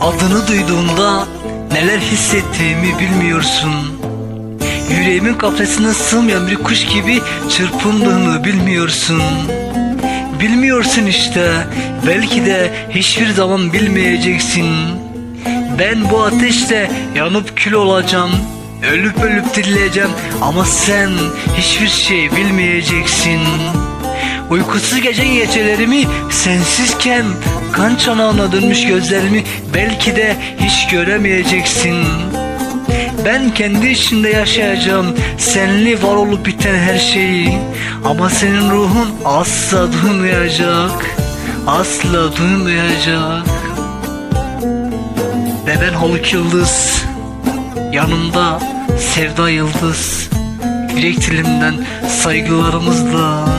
Adını duyduğunda neler hissettiğimi bilmiyorsun. Yüreğimin kafesine sığmayan bir kuş gibi çırpındığını bilmiyorsun. Bilmiyorsun işte, belki de hiçbir zaman bilmeyeceksin. Ben bu ateşte yanıp kül olacağım. Ölüp ölüp dirileceğim ama sen hiçbir şey bilmeyeceksin. Uykusuz gece gecelerimi sensizken kan çanağına dönmüş gözlerimi belki de hiç göremeyeceksin. Ben kendi içinde yaşayacağım senli var olup biten her şeyi ama senin ruhun asla duymayacak. Asla duymayacak. Ve ben Haluk Yıldız Yanımda Sevda Yıldız Yürek dilimden saygılarımızla